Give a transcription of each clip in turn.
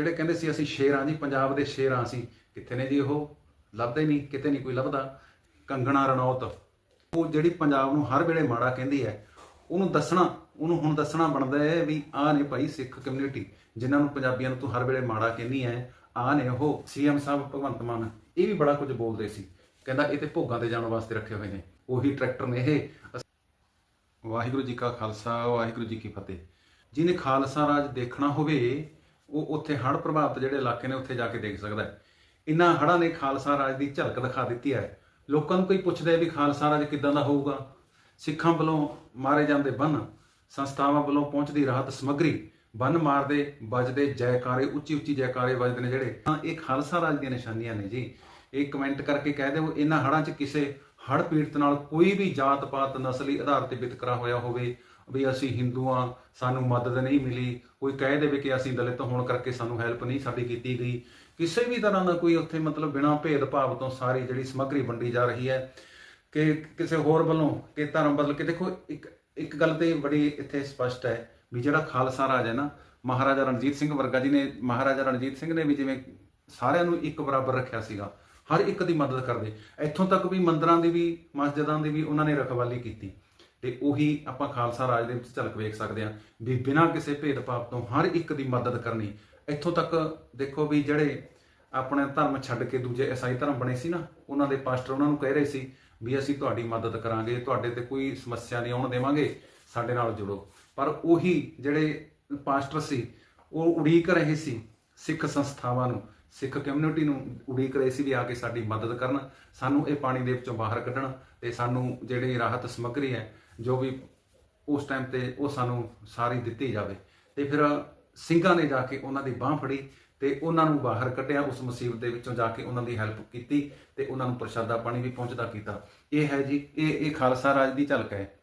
ਜਿਹੜੇ ਕਹਿੰਦੇ ਸੀ ਅਸੀਂ ਸ਼ੇਰਾਂ ਜੀ, ਪੰਜਾਬ ਦੇ ਸ਼ੇਰਾਂ ਅਸੀਂ ਕਿੱਥੇ ਨੇ ਜੀ ਉਹ? ਲੱਭਦੇ ਨਹੀਂ, ਕਿਤੇ ਨਹੀਂ ਕੋਈ ਲੱਭਦਾ। ਕੰਗਣਾ ਰਣੌਤ। ਉਹ ਜਿਹੜੀ ਪੰਜਾਬ ਨੂੰ ਹਰ ਵੇਲੇ ਮਾੜਾ ਕਹਿੰਦੀ ਹੈ, ਉਹਨੂੰ ਦੱਸਣਾ, ਉਹਨੂੰ ਹੁਣ ਦੱਸਣਾ ਬਣਦਾ ਹੈ ਵੀ ਆਹ ਨੇ ਭਾਈ ਸਿੱਖ ਕਮਿਊਨਿਟੀ, ਜਿਨ੍ਹਾਂ ਨੂੰ ਪੰਜਾਬੀਆਂ ਨੂੰ ਤੂੰ ਹਰ ਵੇਲੇ ਮਾੜਾ ਕਹਿੰਦੀ ਹੈ, ਆਹ ਨੇ ਉਹ ਸੀਐਮ ਸਾਹਿਬ, ਭਗਵੰਤ ਮਾਨ, ਇਹ ਵੀ ਬੜਾ ਕੁਝ ਬੋਲਦੇ ਸੀ। ਕਹਿੰਦਾ ਇਹ ਤੇ ਭੋਗਾਂ ਤੇ ਜਾਣ ਵਾਸਤੇ ਰੱਖੇ ਹੋਏ ਨੇ। ਉਹੀ ਟਰੈਕਟਰ ਨੇ ਇਹ। ਵਾਹਿਗੁਰੂ ਜੀ ਕਾ ਖਾਲਸਾ, ਵਾਹਿਗੁਰੂ ਜੀ ਕੀ ਫਤਿਹ। ਜਿਹਨੇ ਖਾਲਸਾ ਰਾਜ ਦੇਖਣਾ ਹੋਵੇ ਉਹ ਉੱਥੇ ਹੜ੍ਹ ਪ੍ਰਭਾਵਿਤ ਜਿਹੜੇ ਇਲਾਕੇ ਨੇ ਉੱਥੇ ਜਾ ਕੇ ਦੇਖ ਸਕਦਾ ਹੈ। ਇਨ੍ਹਾਂ ਹੜ੍ਹਾਂ ਨੇ ਖਾਲਸਾ ਰਾਜ ਦੀ ਝਲਕ ਦਿਖਾ ਦਿੱਤੀ ਹੈ। ਲੋਕਾਂ ਨੂੰ ਕੋਈ ਪੁੱਛਦਾ ਹੈ ਵੀ ਖਾਲਸਾ ਰਾਜ ਕਿੱਦਾਂ ਦਾ ਹੋਊਗਾ? ਸਿੱਖਾਂ ਵੱਲੋਂ ਮਾਰੇ ਜਾਂਦੇ ਬੰਨ, ਸੰਸਥਾਵਾਂ ਵੱਲੋਂ ਪਹੁੰਚਦੀ ਰਾਹਤ ਸਮੱਗਰੀ, ਬੰਨ ਮਾਰਦੇ, ਵੱਜਦੇ ਜੈਕਾਰੇ ਉੱਚੀ ਉੱਚੀ ਜੈਕਾਰੇ ਵੱਜਦੇ ਨੇ ਜਿਹੜੇ। ਤਾਂ ਇਹ ਖਾਲਸਾ ਰਾਜ ਦੀਆਂ ਨਿਸ਼ਾਨੀਆਂ ਨੇ ਜੀ। ਇਹ ਕਮੈਂਟ ਕਰਕੇ ਕਹਿ ਦਿਓ ਇਹਨਾਂ ਹੜ੍ਹਾਂ 'ਚ ਕਿਸੇ ਹੜ ਪੀੜਤ ਨਾਲ ਕੋਈ ਵੀ ਜਾਤ ਪਾਤ ਨਸਲੀ ਆਧਾਰ ਤੇ ਵਿਤਕਰਾ ਹੋਇਆ ਹੋਵੇ ਵੀ ਅਸੀਂ ਹਿੰਦੂ ਹਾਂ ਸਾਨੂੰ ਮਦਦ ਨਹੀਂ ਮਿਲੀ। ਕੋਈ ਕਹਿ ਦੇਵੇ ਕਿ ਅਸੀਂ ਦਲਿਤ ਹੋਣ ਕਰਕੇ ਸਾਨੂੰ ਹੈਲਪ ਨਹੀਂ ਸਾਡੀ ਕੀਤੀ ਗਈ। ਕਿਸੇ ਵੀ ਤਰ੍ਹਾਂ ਦਾ ਕੋਈ ਉੱਥੇ ਮਤਲਬ ਬਿਨਾਂ ਭੇਦਭਾਵ ਤੋਂ ਸਾਰੀ ਜਿਹੜੀ ਸਮੱਗਰੀ ਵੰਡੀ ਜਾ ਰਹੀ ਹੈ ਕਿ ਕਿਸੇ ਹੋਰ ਵੱਲੋਂ, ਕਿ ਧਰਮ ਬਦਲ ਕੇ ਦੇਖੋ ਇੱਕ ਇੱਕ ਗੱਲ ਤੇ ਬੜੀ ਇੱਥੇ ਸਪਸ਼ਟ ਹੈ ਵੀ ਜਿਹੜਾ ਖਾਲਸਾ ਰਾਜ ਹੈ ਨਾ, ਮਹਾਰਾਜਾ ਰਣਜੀਤ ਸਿੰਘ ਵਰਗਾ ਜੀ ਨੇ, ਮਹਾਰਾਜਾ ਰਣਜੀਤ ਸਿੰਘ ਨੇ ਵੀ ਜਿਵੇਂ ਸਾਰਿਆਂ ਨੂੰ ਇੱਕ ਬਰਾਬਰ ਰੱਖਿਆ ਸੀਗਾ, ਹਰ ਇੱਕ ਦੀ ਮਦਦ ਕਰਦੇ। ਇੱਥੋਂ ਤੱਕ ਵੀ ਮੰਦਰਾਂ ਦੀ ਵੀ, ਮਸਜਿਦਾਂ ਦੀ ਵੀ ਉਹਨਾਂ ਨੇ ਰਖਵਾਲੀ ਕੀਤੀ। ਤੇ ਉਹੀ ਆਪਾਂ ਖਾਲਸਾ ਰਾਜ ਦੇ ਵਿੱਚ ਝਲਕ ਵੇਖ ਸਕਦੇ ਹਾਂ ਵੀ ਬਿਨਾਂ ਕਿਸੇ ਭੇਦਭਾਵ ਤੋਂ ਹਰ ਇੱਕ ਦੀ ਮਦਦ ਕਰਨੀ, ਇੱਥੋਂ ਤੱਕ ਦੇਖੋ ਵੀ ਜਿਹੜੇ ਆਪਣੇ ਧਰਮ ਛੱਡ ਕੇ ਦੂਜੇ ਈਸਾਈ ਧਰਮ ਬਣੇ ਸੀ ਨਾ, ਉਹਨਾਂ ਦੇ ਪਾਸਟਰ ਉਹਨਾਂ ਨੂੰ ਕਹਿ ਰਹੇ ਸੀ ਵੀ ਅਸੀਂ ਤੁਹਾਡੀ ਮਦਦ ਕਰਾਂਗੇ, ਤੁਹਾਡੇ ਤੇ ਕੋਈ ਸਮੱਸਿਆ ਨਹੀਂ ਆਉਣ ਦੇਵਾਂਗੇ, ਸਾਡੇ ਨਾਲ ਜੁੜੋ। ਪਰ ਉਹੀ ਜਿਹੜੇ ਪਾਸਟਰ ਸੀ, ਉਹ ਉਡੀਕ ਰਹੇ ਸੀ ਸਿੱਖ ਸੰਸਥਾਵਾਂ ਨੂੰ, ਸਿੱਖ ਕਮਿਊਨਿਟੀ ਨੂੰ ਉਡੀਕ ਰਹੇ ਸੀ ਵੀ ਆ ਕੇ ਸਾਡੀ ਮਦਦ ਕਰਨ, ਸਾਨੂੰ ਇਹ ਪਾਣੀ ਦੇ ਵਿੱਚੋਂ ਬਾਹਰ ਕੱਢਣ ਤੇ ਸਾਨੂੰ ਜਿਹੜੀ ਰਾਹਤ ਸਮੱਗਰੀ ਹੈ ਜੋ ਵੀ ਉਸ ਟਾਈਮ ਤੇ ਉਹ ਸਾਨੂੰ ਸਾਰੀ ਦਿੱਤੀ ਜਾਵੇ। ਤੇ ਫਿਰ ਸਿੰਘਾਂ ਨੇ ਜਾ ਕੇ ਉਹਨਾਂ ਦੀ ਬਾਹ ਫੜੀ ਤੇ ਉਹਨਾਂ ਨੂੰ ਬਾਹਰ ਕੱਢਿਆ, ਉਸ ਮੁਸੀਬਤ ਦੇ ਵਿੱਚੋਂ ਜਾ ਕੇ ਉਹਨਾਂ ਦੀ ਹੈਲਪ ਕੀਤੀ ਤੇ ਉਹਨਾਂ ਨੂੰ ਪ੍ਰਸ਼ਾਦਾ ਪਾਣੀ ਵੀ ਪਹੁੰਚਦਾ ਕੀਤਾ। ਇਹ ਹੈ ਜੀ, ਇਹ ਇਹ ਖਾਲਸਾ ਰਾਜ ਦੀ ਝਲਕ ਹੈ।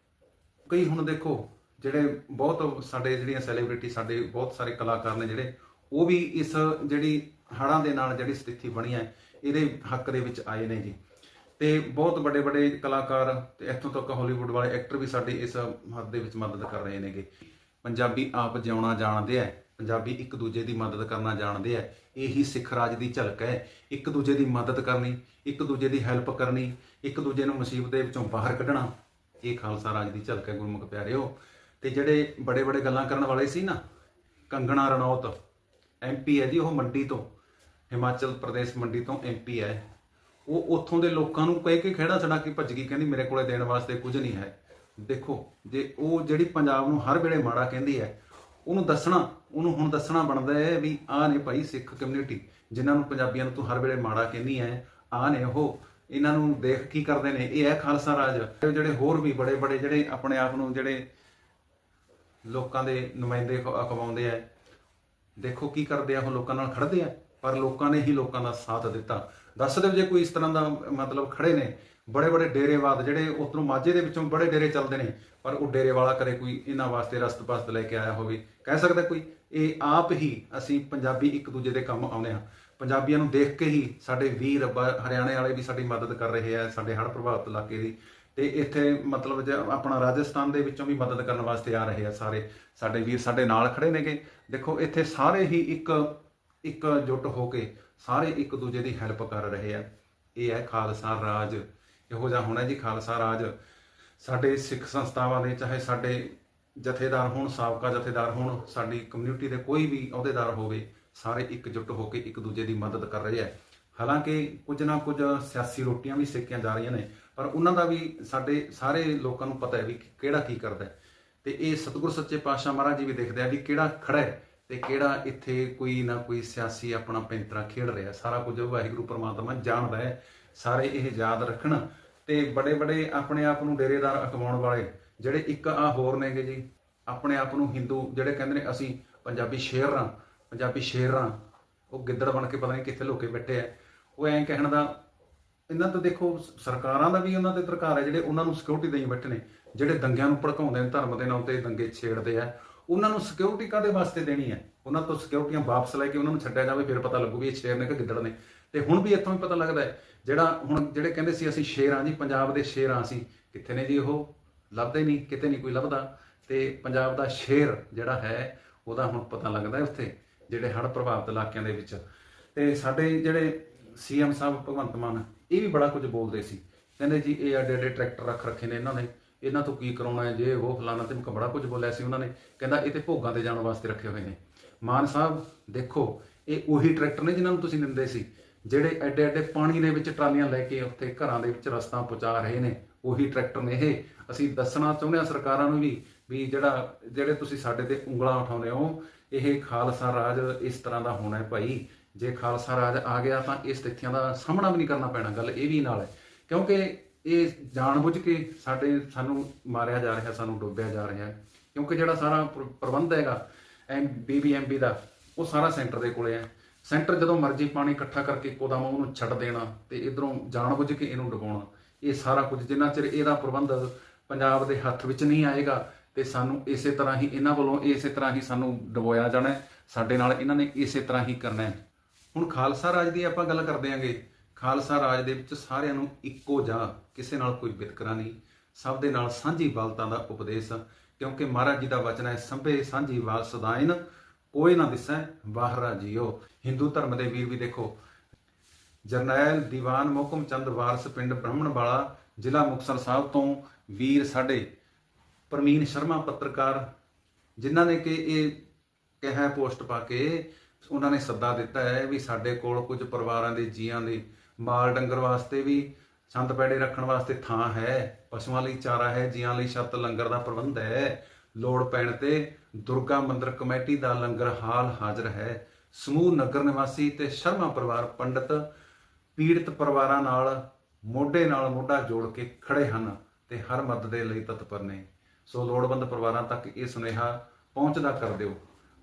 ਕਈ ਹੁਣ ਦੇਖੋ, ਜਿਹੜੇ ਬਹੁਤ ਸਾਡੇ ਜਿਹੜੀਆਂ ਸੈਲੀਬ੍ਰਿਟੀ ਸਾਡੇ ਬਹੁਤ ਸਾਰੇ ਕਲਾਕਾਰ ਨੇ ਜਿਹੜੇ, ਉਹ ਵੀ ਇਸ ਜਿਹੜੀ ਹੜਾਂ ਦੇ ਨਾਲ ਜਿਹੜੀ ਸਥਿਤੀ ਬਣੀ ਹੈ, ਇਹਦੇ ਹੱਕ ਦੇ ਵਿੱਚ ਆਏ ਨੇ ਜੀ। ਤੇ ਬਹੁਤ ਵੱਡੇ ਵੱਡੇ ਕਲਾਕਾਰ ਤੇ ਇੱਥੋਂ ਤੱਕ ਹਾਲੀਵੁੱਡ ਵਾਲੇ ਐਕਟਰ ਵੀ ਸਾਡੀ ਇਸ ਹੱਦ ਦੇ ਵਿੱਚ ਮਦਦ ਕਰ ਰਹੇ ਨੇਗੇ। ਪੰਜਾਬੀ ਆਪ ਜਿਉਣਾ ਜਾਣਦੇ ਆ ਪੰਜਾਬੀ ਇੱਕ ਦੂਜੇ ਦੀ ਮਦਦ ਕਰਨਾ ਜਾਣਦੇ ਆ ਇਹੀ ਸਿੱਖ ਰਾਜ ਦੀ ਝਲਕ ਹੈ ਇੱਕ ਦੂਜੇ ਦੀ ਮਦਦ ਕਰਨੀ, ਇੱਕ ਦੂਜੇ ਦੀ ਹੈਲਪ ਕਰਨੀ, ਇੱਕ ਦੂਜੇ ਨੂੰ ਮੁਸੀਬਤ ਦੇ ਵਿੱਚੋਂ ਬਾਹਰ ਕੱਢਣਾ, ਇਹ ਖਾਲਸਾ ਰਾਜ ਦੀ ਝਲਕ ਹੈ ਗੁਰਮੁਖ ਪਿਆਰਿਓ। ਤੇ ਜਿਹੜੇ ਬੜੇ ਬੜੇ ਗੱਲਾਂ ਕਰਨ ਵਾਲੇ ਸੀ ਨਾ, ਕੰਗਣਾ ਰਣੌਤ ਐਮਪੀ ਹੈ ਜੀ, ਉਹ ਮੰਡੀ ਤੋਂ, ਹਿਮਾਚਲ ਪ੍ਰਦੇਸ਼ ਮੰਡੀ ਤੋਂ ਐਮਪੀ ਹੈ ਉਹ ਉੱਥੋਂ ਦੇ ਲੋਕਾਂ ਨੂੰ ਕਹਿ ਕੇ ਖੜਾ ਛੜਾ ਕੇ ਭੱਜ ਗਈ, ਕਹਿੰਦੀ ਮੇਰੇ ਕੋਲੇ ਦੇਣ ਵਾਸਤੇ ਕੁਝ ਨਹੀਂ ਹੈ। ਦੇਖੋ, ਜੇ ਉਹ ਜਿਹੜੀ ਪੰਜਾਬ ਨੂੰ ਹਰ ਵੇਲੇ ਮਾੜਾ ਕਹਿੰਦੀ ਹੈ, ਉਹਨੂੰ ਦੱਸਣਾ, ਉਹਨੂੰ ਹੁਣ ਦੱਸਣਾ ਬਣਦਾ ਹੈ ਵੀ ਆਹ ਨੇ ਭਾਈ ਸਿੱਖ ਕਮਿਊਨਿਟੀ, ਜਿਨ੍ਹਾਂ ਨੂੰ ਪੰਜਾਬੀਆਂ ਨੂੰ ਤੂੰ ਹਰ ਵੇਲੇ ਮਾੜਾ ਕਹਿੰਦੀ ਹੈ, ਆਹ ਨੇ ਉਹ। ਇਹਨਾਂ ਨੂੰ ਦੇਖ ਕੀ ਕਰਦੇ ਨੇ, ਇਹ ਹੈ ਖਾਲਸਾ ਰਾਜ। ਜਿਹੜੇ ਹੋਰ ਵੀ ਬੜੇ ਬੜੇ ਜਿਹੜੇ ਆਪਣੇ ਆਪ ਨੂੰ ਜਿਹੜੇ ਲੋਕਾਂ ਦੇ ਨੁਮਾਇੰਦੇ ਖ- ਅਖਵਾਉਂਦੇ ਆ, ਦੇਖੋ ਕੀ ਕਰਦੇ ਆ, ਉਹ ਲੋਕਾਂ ਨਾਲ ਖੜਦੇ ਆ, ਪਰ ਲੋਕਾਂ ਨੇ ਹੀ ਲੋਕਾਂ ਦਾ ਸਾਥ ਦਿੱਤਾ। ਦੱਸ ਦਿਓ ਜੇ ਕੋਈ ਇਸ ਤਰ੍ਹਾਂ ਦਾ ਮਤਲਬ ਖੜੇ ਨੇ, ਬੜੇ ਬੜੇ ਡੇਰੇਵਾਦ ਜਿਹੜੇ ਉਧਰੋਂ ਮਾਝੇ ਦੇ ਵਿੱਚੋਂ ਬੜੇ ਡੇਰੇ ਚੱਲਦੇ ਨੇ, ਪਰ ਉਹ ਡੇਰੇ ਵਾਲਾ ਕਰੇ ਕੋਈ ਇਹਨਾਂ ਵਾਸਤੇ ਰਸਤ-ਪਸਤ ਲੈ ਕੇ ਆਇਆ ਹੋਵੇ। ਕਹਿ ਸਕਦਾ ਕੋਈ, ਇਹ ਆਪ ਹੀ ਅਸੀਂ ਪੰਜਾਬੀ ਇੱਕ ਦੂਜੇ ਦੇ ਕੰਮ ਆਉਂਦੇ ਹਾਂ। ਪੰਜਾਬੀਆਂ ਨੂੰ ਦੇਖ ਕੇ ਹੀ ਸਾਡੇ ਵੀਰ ਬ- ਹਰਿਆਣੇ ਵਾਲੇ ਵੀ ਸਾਡੀ ਮਦਦ ਕਰ ਰਹੇ ਆ, ਸਾਡੇ ਹੜ੍ਹ ਪ੍ਰਭਾਵਿਤ ਇਲਾਕੇ ਦੀ। ਤੇ ਇੱਥੇ ਮਤਲਬ ਜੇ ਆਪਣਾ ਰਾਜਸਥਾਨ ਦੇ ਵਿੱਚੋਂ ਵੀ ਮਦਦ ਕਰਨ ਵਾਸਤੇ ਆ ਰਹੇ ਆ ਸਾਰੇ, ਸਾਡੇ ਵੀਰ ਸਾਡੇ ਨਾਲ ਖੜੇ ਨੇਗੇ। ਦੇਖੋ, ਇੱਥੇ ਸਾਰੇ ਹੀ ਇੱਕ ਇੱਕ ਜੁੱਟ ਹੋ ਕੇ ਸਾਰੇ ਇੱਕ ਦੂਜੇ ਦੀ ਹੈਲਪ ਕਰ ਰਹੇ ਆ। ਇਹ ਹੈ ਖਾਲਸਾ ਰਾਜ। ਇਹੋ ਜਿਹਾ ਹੋਣਾ ਜੀ ਖਾਲਸਾ ਰਾਜ। ਸਾਡੇ ਸਿੱਖ ਸੰਸਥਾਵਾਂ ਦੇ, ਚਾਹੇ ਸਾਡੇ ਜਥੇਦਾਰ ਹੋਣ, ਸਾਬਕਾ ਜਥੇਦਾਰ ਹੋਣ, ਸਾਡੀ ਕਮਿਊਨਿਟੀ ਦੇ ਕੋਈ ਵੀ ਅਹੁਦੇਦਾਰ ਹੋਵੇ, ਸਾਰੇ ਇਕਜੁੱਟ ਹੋ ਕੇ ਇੱਕ ਦੂਜੇ ਦੀ ਮਦਦ ਕਰ ਰਹੇ ਆ। ਹਾਲਾਂਕਿ ਕੁਝ ਨਾ ਕੁਝ ਸਿਆਸੀ ਰੋਟੀਆਂ ਵੀ ਸੇਕੀਆਂ ਜਾ ਰਹੀਆਂ ਨੇ, ਪਰ ਉਹਨਾਂ ਦਾ ਵੀ ਸਾਡੇ ਸਾਰੇ ਲੋਕਾਂ ਨੂੰ ਪਤਾ ਹੈ ਵੀ ਕਿਹੜਾ ਕੀ ਕਰਦਾ ਹੈ। ਤੇ ਇਹ ਸਤਿਗੁਰ ਸੱਚੇ ਪਾਤਸ਼ਾਹ ਮਹਾਰਾਜ ਜੀ ਵੀ ਦੇਖਦੇ ਆ ਵੀ ਕਿਹੜਾ ਖੜਾ ਹੈ। ਤੇ ਕਿਹੜਾ ਇੱਥੇ ਕੋਈ ਨਾ ਕੋਈ ਸਿਆਸੀ ਆਪਣਾ ਪੈਂਤਰਾ ਖੇਡ ਰਿਹਾ? ਸਾਰਾ ਕੁਝ ਵਾਹਿਗੁਰੂ ਪ੍ਰਮਾਤਮਾ ਜਾਣਦਾ ਹੈ। ਸਾਰੇ ਇਹ ਯਾਦ ਰੱਖਣ। ਤੇ ਬੜੇ ਬੜੇ ਆਪਣੇ ਆਪ ਨੂੰ ਡੇਰੇਦਾਰ ਅਕਵਾਉਣ ਵਾਲੇ ਜਿਹੜੇ ਇੱਕ ਆ ਹੋਰ ਨੇਗੇ ਜੀ, ਆਪਣੇ ਆਪ ਨੂੰ ਹਿੰਦੂ ਜਿਹੜੇ ਕਹਿੰਦੇ ਨੇ ਅਸੀਂ ਪੰਜਾਬੀ ਸ਼ੇਰ ਰਾਂ ਪੰਜਾਬੀ ਸ਼ੇਰ ਰਾਂ ਉਹ ਗਿੱਦੜ ਬਣ ਕੇ ਪਤਾ ਨਹੀਂ ਕਿੱਥੇ ਲੁਕੇ ਬੈਠੇ ਆ। ਉਹ ਐਂ ਕਹਿਣ ਦਾ, ਇਹਨਾਂ ਤਾਂ ਦੇਖੋ ਸਰਕਾਰਾਂ ਦਾ ਵੀ ਉਹਨਾਂ ਤੇ ਦਰਕਾਰ ਹੈ ਜਿਹੜੇ ਉਹਨਾਂ ਨੂੰ ਸਿਕਿਉਰਿਟੀ ਦੇਈ ਬੈਠੇ ਨੇ, ਜਿਹੜੇ ਦੰਗਿਆਂ ਨੂੰ ਭੜਕਾਉਂਦੇ ਨੇ, ਧਰਮ ਦੇ ਨਾਂ ਤੇ ਦੰਗੇ ਛੇੜਦੇ ਆ। ਉਹਨਾਂ ਨੂੰ ਸਿਕਿਉਰਿਟੀ ਕਾਦੇ ਵਾਸਤੇ ਦੇਣੀ ਹੈ? ਉਹਨਾਂ ਤੋਂ ਸਿਕਿਉਰਿਟੀਆਂ ਵਾਪਸ ਲੈ ਕੇ ਉਹਨਾਂ ਨੂੰ ਛੱਡਿਆ ਜਾਵੇ, ਫਿਰ ਪਤਾ ਲੱਗੂ ਵੀ ਇਹ ਸ਼ੇਰ ਨੇ ਕਿ ਗਿੱਦੜ ਨੇ। ਤੇ ਹੁਣ ਵੀ ਇੱਥੋਂ ਹੀ ਪਤਾ ਲੱਗਦਾ ਹੈ, ਜਿਹੜਾ ਹੁਣ ਜਿਹੜੇ ਕਹਿੰਦੇ ਸੀ ਅਸੀਂ ਸ਼ੇਰ ਹਾਂ ਜੀ, ਪੰਜਾਬ ਦੇ ਸ਼ੇਰ ਹਾਂ ਅਸੀਂ ਕਿੱਥੇ ਨੇ ਜੀ ਉਹ? ਲੱਭਦੇ ਨਹੀਂ, ਕਿਤੇ ਨਹੀਂ ਕੋਈ ਲੱਭਦਾ। ਤੇ ਪੰਜਾਬ ਦਾ ਸ਼ੇਰ ਜਿਹੜਾ ਹੈ, ਉਹਦਾ ਹੁਣ ਪਤਾ ਲੱਗਦਾ ਹੈ ਉੱਥੇ, ਜਿਹੜੇ ਹੜ੍ਹ ਪ੍ਰਭਾਵਿਤ ਇਲਾਕਿਆਂ ਦੇ ਵਿੱਚ। ਤੇ ਸਾਡੇ ਜਿਹੜੇ ਸੀਐਮ ਸਾਹਿਬ ਭਗਵੰਤ ਮਾਨ, ਇਹ ਵੀ ਬੜਾ ਕੁਝ ਬੋਲਦੇ ਸੀ। ਕਹਿੰਦੇ ਜੀ, ਇਹ ਐਡੇ ਐਡੇ ਟਰੈਕਟਰ ਰੱਖ ਰੱਖੇ ਨੇ ਇਹਨਾਂ ਨੇ। ਇਹਨਾਂ ਤੋਂ ਕੀ ਕਰਾਉਣਾ ਹੈ? ਜੇ ਉਹ ਫਲਾਣਾ ਤੇ ਬੜਾ ਕੁਝ ਬੋਲਿਆ ਸੀ ਉਹਨਾਂ ਨੇ, ਕਹਿੰਦਾ ਇਹ ਤੇ ਭੋਗਾਂ ਤੇ ਜਾਣ ਵਾਸਤੇ ਰੱਖੇ ਹੋਏ ਨੇ। ਮਾਨ ਸਾਹਿਬ, ਦੇਖੋ, ਇਹ ਉਹੀ ਟਰੈਕਟਰ ਨੇ ਜਿਨ੍ਹਾਂ ਨੂੰ ਤੁਸੀਂ ਨਿੰਦੇ ਸੀ, ਜਿਹੜੇ ਐਡੇ ਐਡੇ ਪਾਣੀ ਦੇ ਵਿੱਚ ਟਰਾਲੀਆਂ ਲੈ ਕੇ ਉੱਥੇ ਘਰਾਂ ਦੇ ਵਿੱਚ ਰਸਤਾ ਪਹੁੰਚਾ ਰਹੇ ਨੇ, ਉਹੀ ਟਰੈਕਟਰ ਨੇ ਇਹ। ਅਸੀਂ ਦੱਸਣਾ ਚਾਹੁੰਦੇ ਹਾਂ ਸਰਕਾਰਾਂ ਨੂੰ ਵੀ ਵੀ ਜਿਹੜਾ, ਜਿਹੜੇ ਤੁਸੀਂ ਸਾਡੇ ਤੇ ਉਂਗਲਾਂ ਉਠਾਉਂਦੇ ਹੋ, ਇਹ ਖਾਲਸਾ ਰਾਜ ਇਸ ਤਰ੍ਹਾਂ ਦਾ ਹੋਣਾ ਹੈ ਭਾਈ। ਜੇ ਖਾਲਸਾ ਰਾਜ ਆ ਗਿਆ ਤਾਂ ਇਹ ਸਥਿਤੀਆਂ ਦਾ ਸਾਹਮਣਾ ਵੀ ਨਹੀਂ ਕਰਨਾ ਪੈਣਾ, ਗੱਲ ਇਹ ਵੀ ਨਾਲ ਹੈ। ਕਿਉਂਕਿ ਇਹ ਜਾਣਬੁੱਝ ਕੇ ਸਾਡੇ ਸਾਨੂੰ ਮਾਰਿਆ ਜਾ ਰਿਹਾ, ਸਾਨੂੰ ਡੁੱਬਿਆ ਜਾ ਰਿਹਾ ਕਿਉਂਕਿ ਜਿਹੜਾ ਸਾਰਾ ਪ੍ਰ- ਪ੍ਰਬੰਧ ਹੈਗਾ, ਐਮ ਬੀਬੀਐਮਬੀ ਦਾ, ਉਹ ਸਾਰਾ ਸੈਂਟਰ ਦੇ ਕੋਲੇ ਹੈ। ਸੈਂਟਰ ਜਦੋਂ ਮਰਜ਼ੀ ਪਾਣੀ ਇਕੱਠਾ ਕਰਕੇ ਇੱਕੋ ਉਹਨੂੰ ਛੱਡ ਦੇਣਾ ਤੇ ਇਧਰੋਂ ਜਾਣਬੁੱਝ ਕੇ ਇਹਨੂੰ ਡੁਬਾਉਣਾ, ਇਹ ਸਾਰਾ ਕੁਝ ਜਿੰਨਾ ਚਿਰ ਇਹਦਾ ਪ੍ਰਬੰਧ ਪੰਜਾਬ ਦੇ ਹੱਥ ਵਿੱਚ ਨਹੀਂ ਆਏਗਾ ਤੇ ਸਾਨੂੰ ਇਸੇ ਤਰ੍ਹਾਂ ਹੀ ਇਹਨਾਂ ਵੱਲੋਂ ਇਸੇ ਤਰ੍ਹਾਂ ਹੀ ਸਾਨੂੰ ਡਬੋਇਆ ਜਾਣਾ ਸਾਡੇ ਨਾਲ ਇਹਨਾਂ ਨੇ ਇਸੇ ਤਰ੍ਹਾਂ ਹੀ ਕਰਨਾ ਹੈ। ਹੁਣ ਖਾਲਸਾ ਰਾਜ ਦੀ ਆਪਾਂ ਗੱਲ ਕਰਦੇ ਆਂਗੇ। ਖਾਲਸਾ ਰਾਜ ਦੇ ਵਿੱਚ ਸਾਰਿਆਂ ਨੂੰ ਇੱਕੋ ਜਿਹਾ ਕਿਸੇ ਨਾਲ ਕੋਈ ਵਿਤਕਰਾ ਨਹੀਂ, ਸਭ ਦੇ ਨਾਲ ਸਾਂਝੀ ਵਾਲਤਾ ਦਾ ਉਪਦੇਸ਼, ਕਿਉਂਕਿ ਮਹਾਰਾਜ ਜੀ ਦਾ ਵਚਨ ਹੈ, ਸੰਭੇ ਸਾਂਝੀ ਵਾਲ ਸਦਾਇਨ, ਕੋਈ ਨਾ ਦਿਸੈ ਬਾਹਰਾ ਜੀਓ। ਹਿੰਦੂ ਧਰਮ ਦੇ ਵੀਰ ਵੀ ਦੇਖੋ, ਜਰਨੈਲ ਦੀਵਾਨ ਮੋਹਕਮ ਚੰਦ ਵਾਰਸ ਪਿੰਡ ਬ੍ਰਾਹਮਣ ਵਾਲਾ ਜ਼ਿਲ੍ਹਾ ਮੁਕਤਸਰ ਸਾਹਿਬ ਤੋਂ ਵੀਰ ਸਾਡੇ ਪ੍ਰਮੀਨ ਸ਼ਰਮਾ ਪੱਤਰਕਾਰ, ਜਿਨ੍ਹਾਂ ਨੇ ਕਿ ਇਹ ਕਿਹਾ, ਪੋਸਟ ਪਾ ਕੇ ਉਹਨਾਂ ਨੇ ਸੱਦਾ ਦਿੱਤਾ ਹੈ ਵੀ ਸਾਡੇ ਕੋਲ ਕੁਝ ਪਰਿਵਾਰਾਂ ਦੇ ਜੀਆਂ ਦੇ ਮਾਲ ਡੰਗਰ ਵਾਸਤੇ ਵੀ, ਸੰਦ ਪੈੜੇ ਰੱਖਣ ਵਾਸਤੇ ਥਾਂ ਹੈ, ਪਸ਼ੂਆਂ ਲਈ ਚਾਰਾ ਹੈ, ਜੀਆਂ ਲਈ ਛੱਤ ਲੰਗਰ ਦਾ ਪ੍ਰਬੰਧ ਹੈ। ਲੋੜ ਪੈਣ ਤੇ ਦੁਰਗਾ ਮੰਦਿਰ ਕਮੇਟੀ ਦਾ ਲੰਗਰ ਹਾਲ ਹਾਜ਼ਰ ਹੈ। ਸਮੂਹ ਨਗਰ ਨਿਵਾਸੀ ਤੇ ਸ਼ਰਮਾ ਪਰਿਵਾਰ ਪੰਡਤ ਪੀੜਤ ਪਰਿਵਾਰਾਂ ਨਾਲ ਮੋਢੇ ਨਾਲ ਮੋਢਾ ਜੋੜ ਕੇ ਖੜੇ ਹਨ ਤੇ ਹਰ ਮਦਦ ਦੇ ਲਈ ਤਤਪਰ ਨੇ। ਸੋ ਲੋੜਵੰਦ ਪਰਿਵਾਰਾਂ ਤੱਕ ਇਹ ਸੁਨੇਹਾ ਪਹੁੰਚਦਾ ਕਰ ਦਿਓ।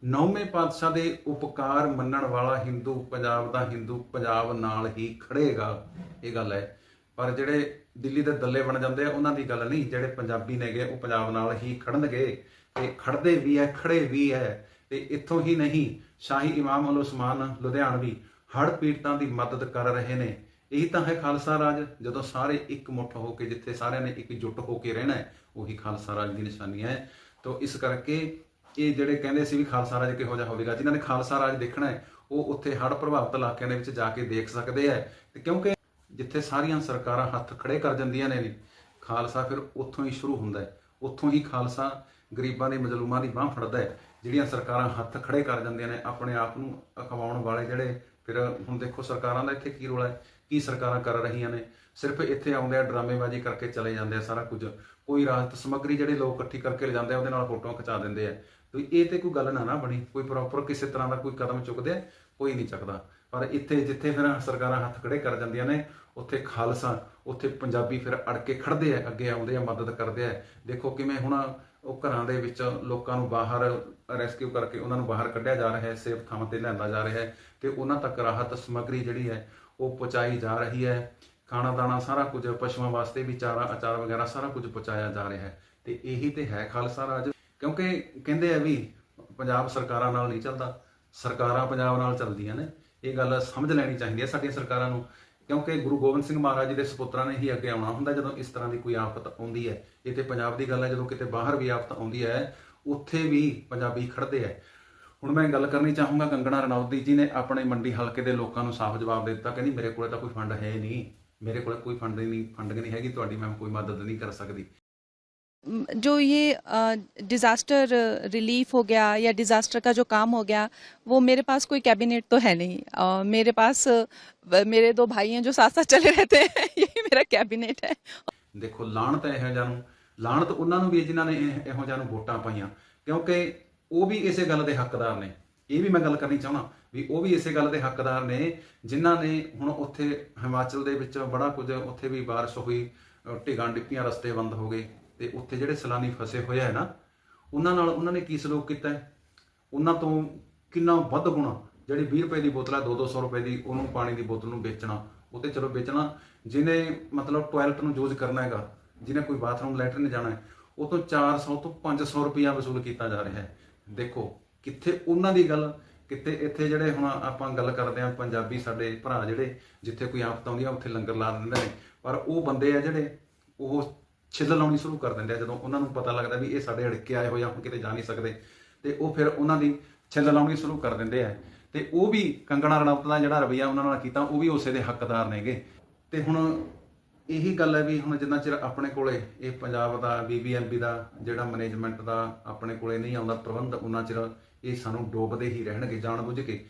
ਨੌਵੇਂ ਪਾਤਸ਼ਾਹ ਦੇ ਉਪਕਾਰ ਮੰਨਣ ਵਾਲਾ ਹਿੰਦੂ ਪੰਜਾਬ ਦਾ ਹਿੰਦੂ ਪੰਜਾਬ ਨਾਲ ਹੀ ਖੜੇਗਾ ਇਹ ਗੱਲ ਹੈ। ਪਰ ਜਿਹੜੇ ਦਿੱਲੀ ਦੇ ਦੱਲੇ ਬਣ ਜਾਂਦੇ ਆ, ਉਹਨਾਂ ਦੀ ਗੱਲ ਨਹੀਂ। ਜਿਹੜੇ ਪੰਜਾਬੀ ਨੇਗੇ, ਉਹ ਪੰਜਾਬ ਨਾਲ ਹੀ ਖੜਨਗੇ ਤੇ ਖੜਦੇ ਵੀ ਐ ਖੜੇ ਵੀ ਐ ਤੇ ਇੱਥੋਂ ਹੀ ਨਹੀਂ, ਸ਼ਾਹੀ ਇਮਾਮ ਅਲ ਉਸਮਾਨ ਲੁਧਿਆਣਵੀ ਹੜ੍ਹ ਪੀੜਤਾਂ ਦੀ ਮਦਦ ਕਰ ਰਹੇ ਨੇ। ਇਹੀ ਤਾਂ ਹੈ ਖਾਲਸਾ ਰਾਜ। ਜਦੋਂ ਸਾਰੇ ਇੱਕ ਮੁੱਠ ਹੋ ਕੇ, ਜਿੱਥੇ ਸਾਰਿਆਂ ਨੇ ਇੱਕ ਜੁੱਟ ਹੋ ਕੇ ਰਹਿਣਾ ਹੈ, ਉਹੀ ਖਾਲਸਾ ਰਾਜ ਦੀ ਨਿਸ਼ਾਨੀ ਹੈ। ਤੋਂ ਇਸ ਕਰਕੇ ਇਹ ਜਿਹੜੇ ਕਹਿੰਦੇ ਸੀ ਵੀ ਖਾਲਸਾ ਰਾਜ ਕਿਹੋ ਜਿਹਾ ਹੋਵੇਗਾ, ਜਿਨ੍ਹਾਂ ਨੇ ਖਾਲਸਾ ਰਾਜ ਦੇਖਣਾ ਹੈ, ਉਹ ਉੱਥੇ ਹੜ੍ਹ ਪ੍ਰਭਾਵਿਤ ਇਲਾਕਿਆਂ ਦੇ ਵਿੱਚ ਜਾ ਕੇ ਦੇਖ ਸਕਦੇ ਆ ਤੇ ਕਿਉਂਕਿ ਜਿੱਥੇ ਸਾਰੀਆਂ ਸਰਕਾਰਾਂ ਹੱਥ ਖੜੇ ਕਰ ਜਾਂਦੀਆਂ ਨੇ ਵੀ, ਖਾਲਸਾ ਫਿਰ ਉੱਥੋਂ ਹੀ ਸ਼ੁਰੂ ਹੁੰਦਾ ਹੈ। ਉੱਥੋਂ ਹੀ ਖਾਲਸਾ ਗਰੀਬਾਂ ਦੇ ਮਜ਼ਲੂਮਾਂ ਦੀ ਬਾਹ ਫੜਦਾ ਹੈ। ਜਿਹੜੀਆਂ ਸਰਕਾਰਾਂ ਹੱਥ ਖੜੇ ਕਰ ਜਾਂਦੀਆਂ ਨੇ, ਆਪਣੇ ਆਪ ਨੂੰ ਅਖਵਾਉਣ ਵਾਲੇ ਜਿਹੜੇ ਫਿਰ ਹੁਣ ਦੇਖੋ ਸਰਕਾਰਾਂ ਦਾ ਇੱਥੇ ਕੀ ਰੋਲ ਹੈ, ਕੀ ਸਰਕਾਰਾਂ ਕਰ ਰਹੀਆਂ ਨੇ। ਸਿਰਫ ਇੱਥੇ ਆਉਂਦੇ ਆ, ਡਰਾਮੇਬਾਜ਼ੀ ਕਰਕੇ ਚਲੇ ਜਾਂਦੇ ਆ ਸਾਰਾ ਕੁਝ। ਕੋਈ ਰਾਹਤ ਸਮੱਗਰੀ ਜਿਹੜੇ ਲੋਕ ਇਕੱਠੀ ਕਰਕੇ ਲਿਜਾਂਦੇ ਆ, ਉਹਦੇ ਨਾਲ ਫੋਟੋਆਂ ਖਿਚਾ ਦਿੰਦੇ ਆ। ਤੇ ਇਹ ਤੇ ਕੋਈ ਗੱਲ ਨਾ ਨਾ ਬਣੀ, ਕੋਈ ਪ੍ਰੋਪਰ ਕਿਸੇ ਤਰ੍ਹਾਂ ਦਾ ਕੋਈ ਕਦਮ ਚੁੱਕਦੇ ਕੋਈ ਨਹੀਂ ਚੱਕਦਾ। ਪਰ ਇੱਥੇ ਜਿੱਥੇ ਫਿਰ ਸਰਕਾਰਾਂ ਹੱਥ ਖੜੇ ਕਰ ਜਾਂਦੀਆਂ ਨੇ, ਉੱਥੇ ਖਾਲਸਾ, ਉੱਥੇ ਪੰਜਾਬੀ ਫਿਰ ਅੜ ਕੇ ਖੜਦੇ ਆ, ਅੱਗੇ ਆਉਂਦੇ ਆ, ਮਦਦ ਕਰਦੇ ਆ। ਦੇਖੋ ਕਿਵੇਂ ਹੁਣ ਉਹ ਘਰਾਂ ਦੇ ਵਿੱਚ ਲੋਕਾਂ ਨੂੰ ਬਾਹਰ ਰੈਸਕਿਊ ਕਰਕੇ ਉਹਨਾਂ ਨੂੰ ਬਾਹਰ ਕੱਢਿਆ ਜਾ ਰਿਹਾ ਹੈ, ਸੇਫ ਥਾਂ ਤੇ ਲਿਆਂਦਾ ਜਾ ਰਿਹਾ ਹੈ ਤੇ ਉਹਨਾਂ ਤੱਕ ਰਾਹਤ ਸਮੱਗਰੀ ਜਿਹੜੀ ਹੈ, ਉਹ ਪਹੁੰਚਾਈ ਜਾ ਰਹੀ ਹੈ। ਖਾਣਾ ਦਾਣਾ ਸਾਰਾ ਕੁਝ, ਪਸ਼ੂਆਂ ਵਾਸਤੇ ਵੀ ਚਾਰਾ, ਅਚਾਰ ਵਗੈਰਾ ਸਾਰਾ ਕੁਝ ਪਹੁੰਚਾਇਆ ਜਾ ਰਿਹਾ ਹੈ। ਤੇ ਇਹੀ ਤੇ ਹੈ ਖਾਲਸਾ ਰਾਜ। ਕਿਉਂਕਿ ਕਹਿੰਦੇ ਆ ਵੀ ਪੰਜਾਬ ਸਰਕਾਰਾਂ ਨਾਲ ਨਹੀਂ ਚੱਲਦਾ, ਸਰਕਾਰਾਂ ਪੰਜਾਬ ਨਾਲ ਚੱਲਦੀਆਂ ਨੇ, ਇਹ ਗੱਲ ਸਮਝ ਲੈਣੀ ਚਾਹੀਦੀ ਹੈ ਸਾਡੀਆਂ ਸਰਕਾਰਾਂ ਨੂੰ, ਕਿਉਂਕਿ ਗੁਰੂ ਗੋਬਿੰਦ ਸਿੰਘ ਮਹਾਰਾਜ ਜੀ ਦੇ ਸੁਪੁੱਤਰਾਂ ਨੇ ਹੀ ਅੱਗੇ ਆਉਣਾ ਹੁੰਦਾ, ਜਦੋਂ ਇਸ ਤਰ੍ਹਾਂ ਦੀ ਕੋਈ ਆਫਤ ਆਉਂਦੀ ਹੈ ਇਹ ਤੇ ਪੰਜਾਬ ਦੀ ਗੱਲ ਹੈ, ਜਦੋਂ ਕਿਤੇ ਬਾਹਰ ਵੀ ਆਫਤ ਆਉਂਦੀ ਹੈ, ਉੱਥੇ ਵੀ ਪੰਜਾਬੀ ਖੜਦੇ ਹੈ ਹੁਣ ਮੈਂ ਗੱਲ ਕਰਨੀ ਚਾਹੂੰਗਾ, ਕੰਗਣਾ ਰਣੌਤੀ ਜੀ ਨੇ ਆਪਣੇ ਮੰਡੀ ਹਲਕੇ ਦੇ ਲੋਕਾਂ ਨੂੰ ਸਾਫ਼ ਜਵਾਬ ਦੇ ਦਿੱਤਾ, ਕਹਿੰਦੀ ਮੇਰੇ ਕੋਲੇ ਤਾਂ ਕੋਈ ਫੰਡ ਹੈ ਨਹੀਂ, ਮੇਰੇ ਕੋਲੇ ਕੋਈ ਫੰਡ ਨਹੀਂ ਫੰਡਿੰਗ ਨਹੀਂ ਹੈਗੀ, ਤੁਹਾਡੀ ਮੈਂ ਕੋਈ ਮਦਦ ਨਹੀਂ ਕਰ ਸਕਦੀ। जो ये डिज़ास्टर रिलीफ हो गया या डिज़ास्टर का जो काम हो गया वो मेरे पास कोई कैबिनेट तो है नहीं अ, मेरे पास अ, मेरे दो भाई हैं जो साथ साथ चले रहते हैं यही मेरा कैबिनेट है ਦੇਖੋ ਲਾਹਣਤ ਇਹੋ ਜਿਹਾ ਨੂੰ ਲਾਹਣਤ ਉਹਨਾਂ ਨੂੰ ਵੀ ਹੈ ਜਿਨ੍ਹਾਂ ਨੇ ਇਹ- ਇਹੋ ਜਿਹਾ ਨੂੰ ਵੋਟਾਂ ਪਾਈਆਂ ਕਿਉਂਕਿ ਉਹ ਵੀ ਇਸੇ ਗੱਲ ਦੇ ਹੱਕਦਾਰ ਨੇ ਇਹ ਵੀ ਮੈਂ ਗੱਲ ਕਰਨੀ ਚਾਹਣਾ ਵੀ ਉਹ ਵੀ ਇਸੇ ਗੱਲ ਦੇ ਹੱਕਦਾਰ ਨੇ ਜਿਨ੍ਹਾਂ ਨੇ ਹੁਣ ਉੱਥੇ ਹਿਮਾਚਲ ਦੇ ਵਿੱਚ ਬੜਾ ਕੁਝ ਉੱਥੇ ਵੀ ਬਾਰਿਸ਼ ਹੋਈ ਅਹ ਢਿੱਗਾਂ ਡਿੱਪੀਆਂ ਰਸਤੇ ਬੰਦ ਹੋ ਗਏ ਤੇ ਉੱਥੇ ਜਿਹੜੇ ਸੈਲਾਨੀ ਫਸੇ ਹੋਏ ਆ ਨਾ, ਉਹਨਾਂ ਨਾਲ ਉਹਨਾਂ ਨੇ ਕੀ ਸਲੂਕ ਕੀਤਾ ਹੈ? ਉਹਨਾਂ ਤੋਂ ਕਿੰਨਾ ਵੱਧ ਗੁਣਾ ਜਿਹੜੀ 20 ਰੁਪਏ ਦੀ ਬੋਤਲ ਹੈ 2-200 ਰੁਪਏ ਦੀ, ਉਹਨੂੰ ਪਾਣੀ ਦੀ ਬੋਤਲ ਨੂੰ ਵੇਚਣਾ, ਉਹ ਤੇ ਚਲੋ ਵੇਚਣਾ, ਜਿਹਨੇ ਮਤਲਬ ਟਾਇਲਟ ਨੂੰ ਯੂਜ਼ ਕਰਨਾ ਹੈਗਾ, ਜਿਹਨੇ ਕੋਈ ਬਾਥਰੂਮ ਲੈਟਰਨ ਜਾਣਾ ਹੈ, ਉਹ ਤੋਂ 400 ਤੋਂ 500 ਰੁਪਇਆ ਵਸੂਲ ਕੀਤਾ ਜਾ ਰਿਹਾ ਹੈ ਦੇਖੋ, ਕਿੱਥੇ ਉਹਨਾਂ ਦੀ ਗੱਲ ਕਿਤੇ ਇੱਥੇ ਜਿਹੜੇ ਹੁਣ ਆਪਾਂ ਗੱਲ ਕਰਦੇ ਆ ਪੰਜਾਬੀ ਸਾਡੇ ਭਰਾ ਜਿਹੜੇ, ਜਿੱਥੇ ਕੋਈ ਆਫਤ ਆਉਂਦੀ ਆ, ਉੱਥੇ ਲੰਗਰ ਲਾ ਦਿੰਦੇ ਨੇ, ਪਰ ਉਹ ਬੰਦੇ ਆ ਜਿਹੜੇ, ਉਹ ਛਿੱਲ ਲਾਉਣੀ ਸ਼ੁਰੂ ਕਰ ਦਿੰਦੇ ਆ ਜਦੋਂ ਉਹਨਾਂ ਨੂੰ ਪਤਾ ਲੱਗਦਾ ਵੀ ਇਹ ਸਾਡੇ ਅੜਕੇ ਆਏ ਹੋਏ ਆ, ਹੁਣ ਕਿਤੇ ਜਾ ਨਹੀਂ ਸਕਦੇ। ਤੇ ਉਹ ਫਿਰ ਉਹਨਾਂ ਦੀ ਛਿੱਲ ਲਾਉਣੀ ਸ਼ੁਰੂ ਕਰ ਦਿੰਦੇ ਆ। ਤੇ ਉਹ ਵੀ ਕੰਗਣਾ ਰਣੌਤ ਦਾ ਜਿਹੜਾ ਰਵਈਆ ਉਹਨਾਂ ਨਾਲ ਕੀਤਾ, ਉਹ ਵੀ ਉਸੇ ਦੇ ਹੱਕਦਾਰ ਨੇਗੇ। ਤੇ ਹੁਣ ਇਹੀ ਗੱਲ ਹੈ ਵੀ ਹੁਣ ਜਿੰਨਾ ਚਿਰ ਆਪਣੇ ਕੋਲੇ ਇਹ ਪੰਜਾਬ ਦਾ ਬੀਬੀਐਮਬੀ ਦਾ ਜਿਹੜਾ ਮੈਨੇਜਮੈਂਟ ਦਾ ਆਪਣੇ ਕੋਲੇ ਨਹੀਂ ਆਉਂਦਾ ਪ੍ਰਬੰਧ ਉਹਨਾਂ ਚਿਰ ਇਹ ਸਾਨੂੰ ਡੋਬਦੇ ਹੀ ਰਹਿਣਗੇ ਜਾਣ ਬੁੱਝ ਕੇ।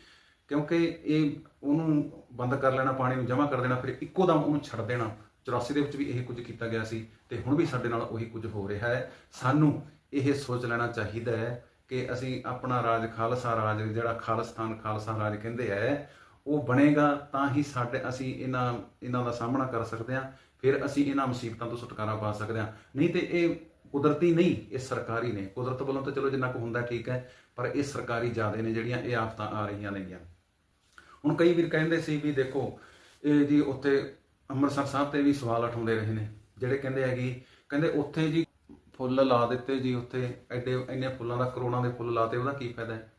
ਕਿਉਂਕਿ ਇਹ ਉਹਨੂੰ ਬੰਦ ਕਰ ਲੈਣਾ, ਪਾਣੀ ਨੂੰ ਜਮ੍ਹਾਂ ਕਰ ਦੇਣਾ, ਫਿਰ ਇੱਕੋ ਦਮ ਉਹਨੂੰ ਛੱਡ ਦੇਣਾ। 84 ਦੇ ਵਿੱਚ ਵੀ ਇਹ ਕੁਝ ਕੀਤਾ ਗਿਆ ਸੀ ਤੇ ਹੁਣ ਵੀ ਸਾਡੇ ਨਾਲ ਉਹੀ ਕੁਝ ਹੋ ਰਿਹਾ ਹੈ। ਸਾਨੂੰ ਇਹ ਸੋਚ ਲੈਣਾ ਚਾਹੀਦਾ ਹੈ ਕਿ ਅਸੀਂ ਆਪਣਾ ਰਾਜ ਖਾਲਸਾ ਰਾਜ, ਜਿਹੜਾ ਖਾਲਿਸਤਾਨ ਖਾਲਸਾ ਰਾਜ ਕਹਿੰਦੇ ਆ, ਉਹ ਬਣੇਗਾ ਤਾਂ ਹੀ ਸਾਡੇ ਅਸੀਂ ਇਹਨਾਂ ਇਹਨਾਂ ਦਾ ਸਾਹਮਣਾ ਕਰ ਸਕਦੇ ਹਾਂ, ਫਿਰ ਅਸੀਂ ਇਹਨਾਂ ਮੁਸੀਬਤਾਂ ਤੋਂ ਛੁਟਕਾਰਾ ਪਾ ਸਕਦੇ ਹਾਂ। ਨਹੀਂ ਤੇ ਇਹ ਕੁਦਰਤੀ ਨਹੀਂ, ਇਹ ਸਰਕਾਰੀ ਨੇ। ਕੁਦਰਤ ਵੱਲੋਂ ਤਾਂ ਚਲੋ ਜਿੰਨਾ ਕੁ ਹੁੰਦਾ ਠੀਕ ਹੈ, ਪਰ ਇਹ ਸਰਕਾਰੀ ਜ਼ਿਆਦੇ ਨੇ ਜਿਹੜੀਆਂ ਇਹ ਆਫਤਾਂ ਆ ਰਹੀਆਂ ਨੇਗੀਆਂ। ਹੁਣ ਕਈ ਵੀਰ ਕਹਿੰਦੇ ਸੀ ਵੀ ਦੇਖੋ, ਇਹ ਜੀ ਉੱਥੇ ਅੰਮ੍ਰਿਤਸਰ ਸਾਹਿਬ ਤੇ ਵੀ ਸਵਾਲ ਉਠਾਉਂਦੇ ਰਹੇ ਨੇ, ਜਿਹੜੇ ਕਹਿੰਦੇ ਹੈਗੀ ਕਹਿੰਦੇ ਉੱਥੇ ਜੀ ਫੁੱਲ ਲਾ ਦਿੱਤੇ ਜੀ, ਉੱਥੇ ਐਡੇ ਇੰਨੇ ਫੁੱਲਾਂ ਦਾ ਕਰੋਨਾ ਦੇ ਫੁੱਲ ਲਾਤੇ, ਉਹਦਾ ਕੀ ਫਾਇਦਾ ਹੈ?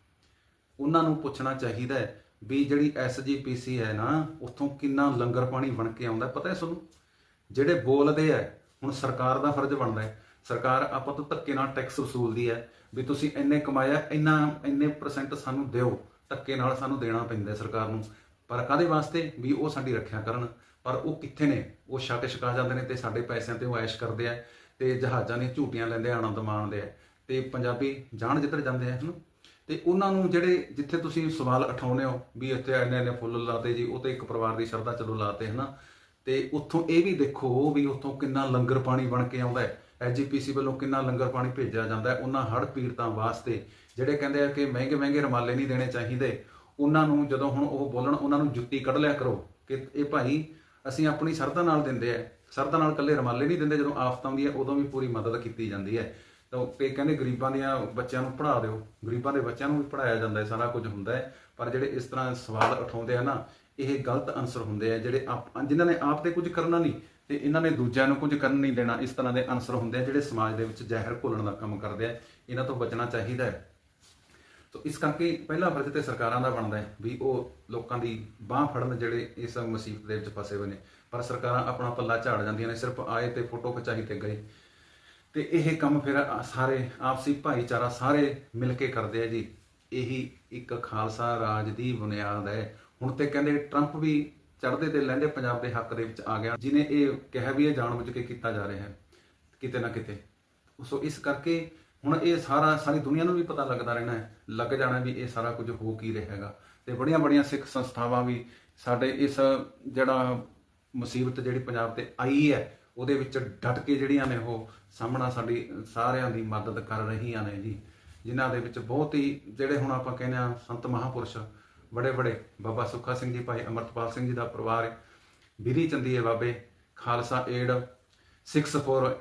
ਉਹਨਾਂ ਨੂੰ ਪੁੱਛਣਾ ਚਾਹੀਦਾ ਹੈ ਵੀ ਜਿਹੜੀ ਐਸਜੀਪੀਸੀ ਹੈ ਨਾ, ਉੱਥੋਂ ਕਿੰਨਾ ਲੰਗਰ ਪਾਣੀ ਬਣ ਕੇ ਆਉਂਦਾ ਪਤਾ ਹੈ ਤੁਹਾਨੂੰ? ਜਿਹੜੇ ਬੋਲਦੇ ਆ, ਹੁਣ ਸਰਕਾਰ ਦਾ ਫਰਜ਼ ਬਣਦਾ ਹੈ, ਸਰਕਾਰ ਆਪਾਂ ਤੋਂ ਧੱਕੇ ਨਾਲ ਟੈਕਸ ਵਸੂਲਦੀ ਹੈ, ਵੀ ਤੁਸੀਂ ਇੰਨੇ ਕਮਾਇਆ, ਇੰਨਾ, ਇੰਨੇ ਪਰਸੈਂਟ ਸਾਨੂੰ ਦਿਓ, ਧੱਕੇ ਨਾਲ ਸਾਨੂੰ ਦੇਣਾ ਪੈਂਦਾ ਸਰਕਾਰ ਨੂੰ। ਪਰ ਕਾਦੇ ਵਾਸਤੇ? ਵੀ ਉਹ ਸਾਡੀ ਰੱਖਿਆ ਕਰਨ। ਪਰ ਉਹ ਕਿੱਥੇ ਨੇ? ਉਹ ਛੱਕ ਛਕਾ ਜਾਂਦੇ ਨੇ ਤੇ ਸਾਡੇ ਪੈਸਿਆਂ ਤੇ ਉਹ ਐਸ਼ ਕਰਦੇ ਆ ਤੇ ਜਹਾਜ਼ਾਂ ਦੀਆਂ ਝੂਟੀਆਂ ਲੈਂਦੇ ਆ, ਆਨੰਦ ਮਾਣਦੇ ਆ। ਤੇ ਪੰਜਾਬੀ ਜਾਣ ਜਿੱਧਰ ਜਾਂਦੇ ਆ, ਹਨਾ? ਤੇ ਉਹਨਾਂ ਨੂੰ ਜਿਹੜੇ ਜਿੱਥੇ ਤੁਸੀਂ ਸਵਾਲ ਉਠਾਉਂਦੇ ਹੋ ਵੀ ਇੱਥੇ ਇੰਨੇ ਇੰਨੇ ਫੁੱਲ ਲਾਤੇ ਜੀ, ਉਹ ਤੇ ਇੱਕ ਪਰਿਵਾਰ ਦੀ ਸ਼ਰਧਾ ਚਲੋ ਲਾਤੇ, ਹਨਾ? ਤੇ ਉੱਥੋਂ ਇਹ ਵੀ ਦੇਖੋ ਵੀ ਉੱਥੋਂ ਕਿੰਨਾ ਲੰਗਰ ਪਾਣੀ ਬਣ ਕੇ ਆਉਂਦਾ ਹੈ। ਐਜੀਪੀਸੀ ਵੱਲੋਂ ਕਿੰਨਾ ਲੰਗਰ ਪਾਣੀ ਭੇਜਿਆ ਜਾਂਦਾ ਹੈ। ਉਹਨਾਂ ਹੜ੍ਹ ਪੀੜਤਾਂ ਵਾਸਤੇ ਜਿਹੜੇ ਕਹਿੰਦੇ ਆ ਕਿ ਮਹਿੰਗੇ ਮਹਿੰਗੇ ਰਮਾਲੇ ਨਹੀਂ ਦੇਣੇ ਚਾਹੀਦੇ, ਉਹਨਾਂ ਨੂੰ ਜਦੋਂ ਹੁਣ ਉਹ ਬੋਲਣ, ਉਹਨਾਂ ਨੂੰ ਜੁੱਤੀ ਕੱਢ ਲਿਆ ਕਰੋ ਕਿ ਇਹ ਭਾਈ ਅਸੀਂ ਆਪਣੀ ਸ਼ਰਧਾ ਨਾਲ ਦਿੰਦੇ ਆ। ਸ਼ਰਧਾ ਨਾਲ ਇਕੱਲੇ ਰਮਾਲੇ ਨਹੀਂ ਦਿੰਦੇ, ਜਦੋਂ ਆਫਤ ਆਉਂਦੀ ਹੈ ਉਦੋਂ ਵੀ ਪੂਰੀ ਮਦਦ ਕੀਤੀ ਜਾਂਦੀ ਹੈ। ਤਾਂ ਉਹ ਇਹ ਕਹਿੰਦੇ ਗਰੀਬਾਂ ਦੀਆਂ ਬੱਚਿਆਂ ਨੂੰ ਪੜ੍ਹਾ ਦਿਓ। ਗਰੀਬਾਂ ਦੇ ਬੱਚਿਆਂ ਨੂੰ ਵੀ ਪੜ੍ਹਾਇਆ ਜਾਂਦਾ ਹੈ, ਸਾਰਾ ਕੁਝ ਹੁੰਦਾ ਹੈ। ਪਰ ਜਿਹੜੇ ਇਸ ਤਰ੍ਹਾਂ ਸਵਾਲ ਉਠਾਉਂਦੇ ਆ ਨਾ, ਇਹ ਗਲਤ ਅਨਸਰ ਹੁੰਦੇ ਆ, ਜਿਹੜੇ ਆਪ ਜਿਨ੍ਹਾਂ ਨੇ ਆਪ ਤੇ ਕੁਝ ਕਰਨਾ ਨਹੀਂ, ਤੇ ਇਹਨਾਂ ਨੇ ਦੂਜਿਆਂ ਨੂੰ ਕੁਝ ਕਰਨ ਨਹੀਂ ਦੇਣਾ, ਇਸ ਤਰ੍ਹਾਂ ਦੇ ਅਨਸਰ ਹੁੰਦੇ ਆ, ਜਿਹੜੇ ਸਮਾਜ ਦੇ ਵਿੱਚ ਜ਼ਹਿਰ ਘੋਲਣ ਦਾ ਕੰਮ ਕਰਦੇ ਆ। ਇਹਨਾਂ ਤੋਂ ਬਚਣਾ ਚਾਹੀਦਾ ਹੈ। ਤੋ ਇਸ ਕਰਕੇ ਪਹਿਲਾ ਫਰਜ਼ ਤੇ ਸਰਕਾਰਾਂ ਦਾ ਬਣਦਾ ਹੈ ਵੀ ਉਹ ਲੋਕਾਂ ਦੀ ਬਾਹ ਫੜਨ ਜਿਹੜੇ ਇਸ ਮੁਸੀਬਤ ਦੇ ਵਿੱਚ ਫਸੇ ਹੋਏ ਨੇ। ਪਰ ਸਰਕਾਰਾਂ ਆਪਣਾ ਪੱਲਾ ਝਾੜ ਜਾਂਦੀਆਂ ਨੇ, ਸਿਰਫ ਆਏ ਤੇ ਫੋਟੋ ਖਿਚਾਈ ਤੇ ਗਏ। ਤੇ ਇਹ ਕੰਮ ਫਿਰ ਸਾਰੇ ਆਪਸੀ ਭਾਈਚਾਰਾ ਸਾਰੇ ਮਿਲ ਕੇ ਕਰਦੇ ਆ ਜੀ। ਇਹੀ ਇੱਕ ਖਾਲਸਾ ਰਾਜ ਦੀ ਬੁਨਿਆਦ ਹੈ। ਹੁਣ ਤੇ ਕਹਿੰਦੇ ਟਰੰਪ ਵੀ ਚੜ੍ਹਦੇ ਤੇ ਲਹਿੰਦੇ ਪੰਜਾਬ ਦੇ ਹੱਕ ਦੇ ਵਿੱਚ ਆ ਗਿਆ, ਜਿਨੇ ਇਹ ਕਿਹਾ ਵੀ ਇਹ ਜਾਣਬੁੱਝ ਕੇ ਕੀਤਾ ਜਾ ਰਿਹਾ ਹੈ, ਕਿਤੇ ਨਾ ਕਿਤੇ। ਸੋ ਇਸ ਕਰਕੇ ਹੁਣ ਇਹ ਸਾਰਾ ਸਾਰੀ ਦੁਨੀਆ ਨੂੰ ਵੀ ਪਤਾ ਲੱਗਦਾ ਰਹਿਣਾ ਹੈ, ਲੱਗ ਜਾਣਾ ਵੀ ਇਹ ਸਾਰਾ ਕੁਝ ਹੋ ਕੀ ਰਿਹਾ ਹੈਗਾ। ਤੇ ਬੜੀਆਂ ਬੜੀਆਂ ਸਿੱਖ ਸੰਸਥਾਵਾਂ ਵੀ ਸਾਡੇ ਇਸ ਜਿਹੜਾ ਮੁਸੀਬਤ ਜਿਹੜੀ ਪੰਜਾਬ ਤੇ ਆਈ ਹੈ, ਉਹਦੇ ਵਿੱਚ ਡਟ ਕੇ ਜਿਹੜੀਆਂ ਨੇ ਉਹ ਸਾਹਮਣਾ ਸਾਡੀ ਸਾਰਿਆਂ ਦੀ ਮਦਦ ਕਰ ਰਹੀਆਂ ਨੇ ਜੀ। ਜਿਨ੍ਹਾਂ ਦੇ ਵਿੱਚ ਬਹੁਤ ਹੀ ਜਿਹੜੇ ਹੁਣ ਆਪਾਂ ਕਹਿੰਦੇ ਆ ਸੰਤ ਮਹਾਪੁਰਸ਼ ਬੜੇ ਬੜੇ ਬਾਬਾ ਸੁੱਖਾ ਸਿੰਘ ਜੀ, ਭਾਈ ਅਮਰਤਪਾਲ ਸਿੰਘ ਜੀ ਦਾ ਪਰਿਵਾਰ ਬਿਰੀ ਚੰਦੀਏ ਬਾਬੇ, Khalsa aid, Sikhs for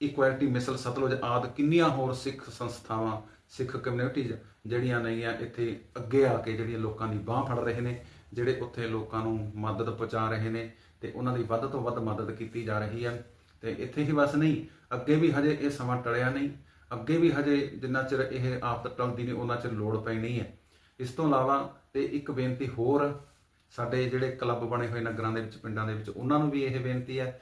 equality Misl Satluj ਆਦ ਕਿੰਨੀਆਂ ਹੋਰ ਸਿੱਖ ਸੰਸਥਾਵਾਂ, ਸਿੱਖ ਕਮਿਊਨਿਟੀਜ਼ ਜਿਹੜੀਆਂ ਨੇਗੀਆਂ ਇੱਥੇ ਅੱਗੇ ਆ ਕੇ ਜਿਹੜੀਆਂ ਲੋਕਾਂ ਦੀ ਬਾਹ ਫੜ ਰਹੇ ਨੇ, ਜਿਹੜੇ ਉੱਥੇ ਲੋਕਾਂ ਨੂੰ ਮਦਦ ਪਹੁੰਚਾ ਰਹੇ ਨੇ ਤੇ ਉਹਨਾਂ ਦੀ ਵੱਧ ਤੋਂ ਵੱਧ ਮਦਦ ਕੀਤੀ ਜਾ ਰਹੀ ਹੈ। ਤੇ ਇੱਥੇ ਹੀ ਬਸ ਨਹੀਂ, ਅੱਗੇ ਵੀ ਹਜੇ ਇਹ ਸਮਾਂ ਟਲਿਆ ਨਹੀਂ, ਅੱਗੇ ਵੀ ਹਜੇ ਜਿੰਨਾ ਚਿਰ ਇਹ ਆਫਤ ਟਲਦੀ ਨਹੀਂ, ਉਹਨਾਂ ਚਿਰ ਲੋੜ ਪੈਣੀ ਹੈ। ਇਸ ਤੋਂ ਇਲਾਵਾ ਤੇ ਇੱਕ ਬੇਨਤੀ ਹੋਰ, ਸਾਡੇ ਜਿਹੜੇ ਕਲੱਬ ਬਣੇ ਹੋਏ ਨਗਰਾਂ ਦੇ ਵਿੱਚ, ਪਿੰਡਾਂ ਦੇ ਵਿੱਚ, ਉਹਨਾਂ ਨੂੰ ਵੀ ਇਹ ਬੇਨਤੀ ਹੈ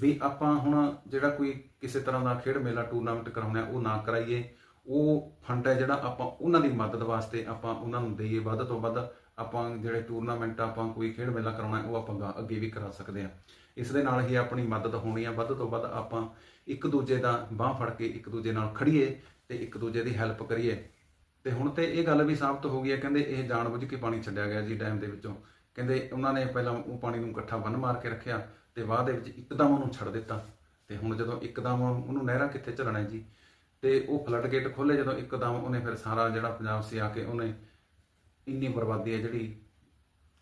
ਵੀ ਆਪਾਂ ਹੁਣ ਜਿਹੜਾ ਕੋਈ ਕਿਸੇ ਤਰ੍ਹਾਂ ਦਾ ਖੇਡ ਮੇਲਾ ਟੂਰਨਾਮੈਂਟ ਕਰਾਉਣਾ ਉਹ ਨਾ ਕਰਾਈਏ। ਉਹ ਫੰਡ ਹੈ ਜਿਹੜਾ ਆਪਾਂ ਉਹਨਾਂ ਦੀ ਮਦਦ ਵਾਸਤੇ ਆਪਾਂ ਉਹਨਾਂ ਨੂੰ ਦਈਏ। ਵੱਧ ਤੋਂ ਵੱਧ ਆਪਾਂ ਜਿਹੜੇ ਟੂਰਨਾਮੈਂਟ ਆਪਾਂ ਕੋਈ ਖੇਡ ਮੇਲਾ ਕਰਾਉਣਾ ਉਹ ਆਪਾਂ ਗਾ- ਅੱਗੇ ਵੀ ਕਰਾ ਸਕਦੇ ਹਾਂ ਇਸ ਦੇ ਨਾਲ ਹੀ ਆਪਣੀ ਮਦਦ ਹੋਣੀ ਆ। ਵੱਧ ਤੋਂ ਵੱਧ ਆਪਾਂ ਇੱਕ ਦੂਜੇ ਦਾ ਬਾਹ ਫੜ ਕੇ ਇੱਕ ਦੂਜੇ ਨਾਲ ਖੜੀਏ ਤੇ ਇੱਕ ਦੂਜੇ ਦੀ ਹੈਲਪ ਕਰੀਏ। ਤੇ ਹੁਣ ਤੇ ਇਹ ਗੱਲ ਵੀ ਸਾਬਤ ਹੋ ਗਈ ਹੈ ਕਹਿੰਦੇ ਇਹ ਜਾਣਬੁੱਝ ਕੇ ਪਾਣੀ ਛੱਡਿਆ ਗਿਆ ਜੀ ਡੈਮ ਦੇ ਵਿੱਚੋਂ। ਕਹਿੰਦੇ ਉਹਨਾਂ ਨੇ ਪਹਿਲਾਂ ਉਹ ਪਾਣੀ ਨੂੰ ਇਕੱਠਾ ਬੰਨ ਮਾਰ ਕੇ ਰੱਖਿਆ। ਤੇ ਬਾਅਦ ਦੇ ਵਿੱਚ ਇੱਕਦਮ ਉਹਨੂੰ ਛੱਡ ਦਿੱਤਾ। ਤੇ ਹੁਣ ਜਦੋਂ ਇੱਕਦਮ ਉਹਨੂੰ ਨਹਿਰਾਂ ਕਿੱਥੇ ਚੱਲਣਾ ਜੀ? ਤੇ ਉਹ ਫਲੱਡ ਗੇਟ ਖੋਲੇ ਜਦੋਂ ਇੱਕਦਮ ਉਹਨੇ ਫਿਰ ਸਾਰਾ ਜਿਹੜਾ ਪੰਜਾਬ ਸੀ ਆ ਕੇ ਉਹਨੇ ਇੰਨੀ ਬਰਬਾਦੀ ਹੈ ਜਿਹੜੀ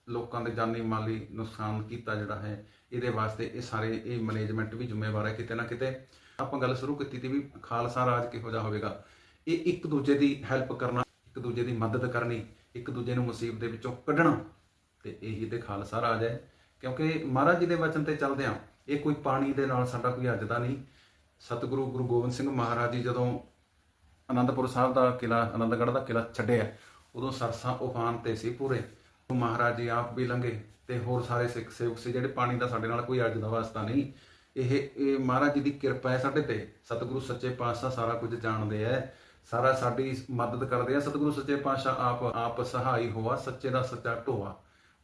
ਲੋਕਾਂ ਦੇ ਜਾਨੀ ਮਾਲੀ ਨੁਕਸਾਨ ਕੀਤਾ ਜਿਹੜਾ ਹੈ, ਇਹਦੇ ਵਾਸਤੇ ਇਹ ਸਾਰੇ ਇਹ ਮੈਨੇਜਮੈਂਟ ਵੀ ਜ਼ਿੰਮੇਵਾਰ ਹੈ ਕਿਤੇ ਨਾ ਕਿਤੇ। ਆਪਾਂ ਗੱਲ ਸ਼ੁਰੂ ਕੀਤੀ ਸੀ ਵੀ ਖਾਲਸਾ ਰਾਜ ਕਿਹੋ ਜਿਹਾ ਹੋਵੇਗਾ। ਇਹ ਇੱਕ ਦੂਜੇ ਦੀ ਹੈਲਪ ਕਰਨਾ, ਇੱਕ ਦੂਜੇ ਦੀ ਮਦਦ ਕਰਨੀ, ਇੱਕ ਦੂਜੇ ਨੂੰ ਮੁਸੀਬਤ ਦੇ ਵਿੱਚੋਂ ਕੱਢਣਾ, ਤੇ ਇਹੀ ਤੇ ਖਾਲਸਾ ਰਾਜ ਹੈ। ਕਿਉਂਕਿ ਮਹਾਰਾਜ ਜੀ ਦੇ ਵਚਨ ਤੇ ਚੱਲਦੇ ਆ, ਇਹ ਕੋਈ ਪਾਣੀ ਦੇ ਨਾਲ ਸਾਡਾ ਕੋਈ ਅੱਜ ਦਾ ਨਹੀਂ। ਸਤਿਗੁਰੂ ਗੁਰੂ ਗੋਬਿੰਦ ਸਿੰਘ ਮਹਾਰਾਜ ਜੀ ਜਦੋਂ ਅਨੰਦਪੁਰ ਸਾਹਿਬ ਦਾ ਕਿਲਾ ਅਨੰਦਗੜ੍ਹ ਦਾ ਕਿਲਾ ਛੱਡਿਆ, ਉਦੋਂ ਸਰਸਾਂ ਉਫਾਨ ਤੇ ਸੀ ਪੂਰੇ। ਉਹ ਮਹਾਰਾਜ ਜੀ ਆਪ ਵੀ ਲੰਘੇ ਤੇ ਹੋਰ ਸਾਰੇ ਸਿੱਖ ਸੇਵਕ ਸੀ ਜਿਹੜੇ ਪਾਣੀ ਦਾ ਸਾਡੇ ਨਾਲ ਕੋਈ ਅੱਜ ਦਾ ਵਾਸਤਾ ਨਹੀਂ। ਇਹ ਇਹ ਮਹਾਰਾਜ ਜੀ ਦੀ ਕਿਰਪਾ ਹੈ ਸਾਡੇ ਤੇ। ਸਤਿਗੁਰੂ ਸੱਚੇ ਪਾਤਸ਼ਾਹ ਸਾਰਾ ਕੁਝ ਜਾਣਦੇ ਐ ਸਾਰਾ ਸਾਡੀ ਮਦਦ ਕਰਦੇ ਆ। ਸਤਿਗੁਰੂ ਸੱਚੇ ਪਾਤਸ਼ਾਹ ਆਪ ਆਪ ਸਹਾਈ ਹੋਆ, ਸੱਚੇ ਦਾ ਸੱਚਾ ਢੋਆ।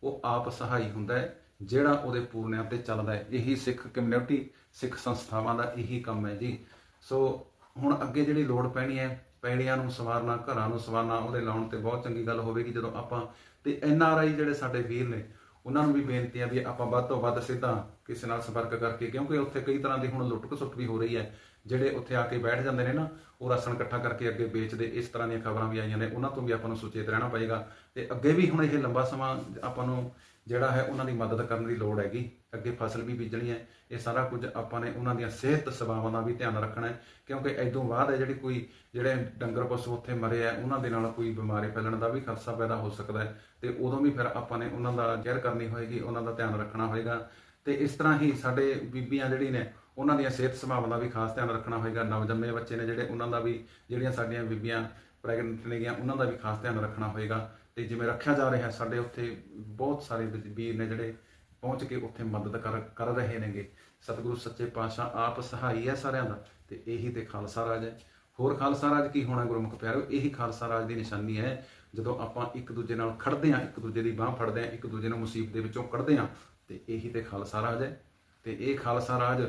ਉਹ ਆਪ ਸਹਾਈ ਹੁੰਦਾ ਹੈ। ਜਿਹੜਾ ਉਹਦੇ ਪੂਰਨਿਆਂ ਤੇ ਚੱਲਦਾ ਹੈ, ਇਹੀ ਸਿੱਖ ਕਮਿਊਨਿਟੀ ਸਿੱਖ ਸੰਸਥਾਵਾਂ ਦਾ ਇਹੀ ਕੰਮ ਹੈ ਜੀ। ਸੋ ਹੁਣ ਅੱਗੇ ਜਿਹੜੀ ਲੋੜ ਪੈਣੀ ਹੈ ਪੈੜੀਆਂ ਨੂੰ ਸਵਾਰਨਾ, ਘਰਾਂ ਨੂੰ ਸਵਾਰਨਾ, ਉਹਦੇ ਲਾਉਣ ਤੇ ਬਹੁਤ ਚੰਗੀ ਗੱਲ ਹੋਵੇਗੀ ਜਦੋਂ ਆਪਾਂ, ਤੇ ਐਨ ਆਰ ਆਈ ਜਿਹੜੇ ਸਾਡੇ ਵੀਰ ਨੇ, ਉਹਨਾਂ ਨੂੰ ਵੀ ਬੇਨਤੀ ਹੈ ਵੀ ਆਪਾਂ ਵੱਧ ਤੋਂ ਵੱਧ ਸਿੱਧਾ ਕਿਸੇ ਨਾਲ ਸੰਪਰਕ ਕਰਕੇ, ਕਿਉਂਕਿ ਉੱਥੇ ਕਈ ਤਰ੍ਹਾਂ ਦੀ ਹੁਣ ਲੁੱਟ ਖਸੁੱਟ ਵੀ ਹੋ ਰਹੀ ਹੈ। ਜਿਹੜੇ ਉੱਥੇ ਆ ਕੇ ਬੈਠ ਜਾਂਦੇ ਨੇ ਨਾ, ਉਹ ਰਸਣ ਇਕੱਠਾ ਕਰਕੇ ਅੱਗੇ ਵੇਚਦੇ, ਇਸ ਤਰ੍ਹਾਂ ਦੀਆਂ ਖਬਰਾਂ ਵੀ ਆਈਆਂ ਨੇ, ਉਹਨਾਂ ਤੋਂ ਵੀ ਆਪਾਂ ਨੂੰ ਸੁਚੇਤ ਰਹਿਣਾ ਪਏਗਾ। ਤੇ ਅੱਗੇ ਵੀ ਹੁਣ ਇਹ ਲੰਬਾ ਸਮਾਂ ਆਪਾਂ ਨੂੰ ਜਿਹੜਾ ਹੈ ਉਹਨਾਂ ਦੀ ਮਦਦ ਕਰਨ ਦੀ ਲੋੜ ਹੈਗੀ। ਅੱਗੇ ਫਸਲ ਵੀ ਬੀਜਣੀ ਹੈ। ਇਹ ਸਾਰਾ ਕੁਝ ਆਪਾਂ ਨੇ ਉਹਨਾਂ ਦੀਆਂ ਸਿਹਤ ਸੇਵਾਵਾਂ ਦਾ ਵੀ ਧਿਆਨ ਰੱਖਣਾ ਹੈ। ਕਿਉਂਕਿ ਐਦੋਂ ਬਾਅਦ ਹੈ ਜਿਹੜੀ ਕੋਈ ਜਿਹੜੇ ਡੰਗਰ ਪਸ਼ੂ ਉੱਥੇ ਮਰੇ ਆ, ਉਹਨਾਂ ਦੇ ਨਾਲ ਕੋਈ ਬਿਮਾਰੀ ਫੈਲਣ ਦਾ ਵੀ ਖਤਰਾ ਪੈਦਾ ਹੋ ਸਕਦਾ ਹੈ। ਤੇ ਉਦੋਂ ਵੀ ਫਿਰ ਆਪਾਂ ਨੇ ਉਹਨਾਂ ਦਾ ਕੇਅਰ ਕਰਨੀ ਹੋਏਗੀ, ਉਹਨਾਂ ਦਾ ਧਿਆਨ ਰੱਖਣਾ ਹੋਏਗਾ। ਤੇ ਇਸ ਤਰ੍ਹਾਂ ਹੀ ਸਾਡੇ ਬੀਬੀਆਂ ਜਿਹੜੀ ਨੇ, ਉਹਨਾਂ ਦੀਆਂ ਸਿਹਤ ਸੰਭਾਲ ਦਾ ਵੀ ਖਾਸ ਧਿਆਨ ਰੱਖਣਾ ਹੋਏਗਾ। ਨਵਜੰਮੇ ਬੱਚੇ ਨੇ ਜਿਹੜੇ, ਉਹਨਾਂ ਦਾ ਵੀ ਜਿਹੜੀਆਂ ਸਾਡੀਆਂ ਬੀਬੀਆਂ ਪ੍ਰੈਗਨੈਂਟ ਨੇਗੀਆਂ, ਉਹਨਾਂ ਦਾ ਵੀ ਖਾਸ ਧਿਆਨ ਰੱਖਣਾ ਹੋਏਗਾ। ਤੇ ਜਿਵੇਂ ਰੱਖਿਆ ਜਾ ਰਿਹਾ, ਸਾਡੇ ਉੱਥੇ ਬਹੁਤ ਸਾਰੇ ਵੀਰ ਨੇ ਜਿਹੜੇ ਪਹੁੰਚ ਕੇ ਉੱਥੇ ਮਦਦ ਕਰ ਕਰ ਰਹੇ ਨੇਗੇ। ਸਤਿਗੁਰੂ ਸੱਚੇ ਪਾਤਸ਼ਾਹ ਆਪ ਸਹਾਈ ਹੈ ਸਾਰਿਆਂ ਦਾ, ਤੇ ਇਹੀ ਤੇ ਖਾਲਸਾ ਰਾਜ ਹੈ। ਹੋਰ ਖਾਲਸਾ ਰਾਜ ਕੀ ਹੋਣਾ ਗੁਰਮੁਖ ਪਿਆਰਿਓ? ਇਹੀ ਖਾਲਸਾ ਰਾਜ ਦੀ ਨਿਸ਼ਾਨੀ ਹੈ। ਜਦੋਂ ਆਪਾਂ ਇੱਕ ਦੂਜੇ ਨਾਲ ਖੜਦੇ ਹਾਂ, ਇੱਕ ਦੂਜੇ ਦੀ ਬਾਹ ਫੜਦੇ ਹਾਂ, ਇੱਕ ਦੂਜੇ ਨੂੰ ਮੁਸੀਬਤ ਦੇ ਵਿੱਚੋਂ ਕੱਢਦੇ ਹਾਂ, ਤੇ ਇਹੀ ਤੇ ਖਾਲਸਾ ਰਾਜ ਹੈ। ਤੇ ਇਹ ਖਾਲਸਾ ਰਾਜ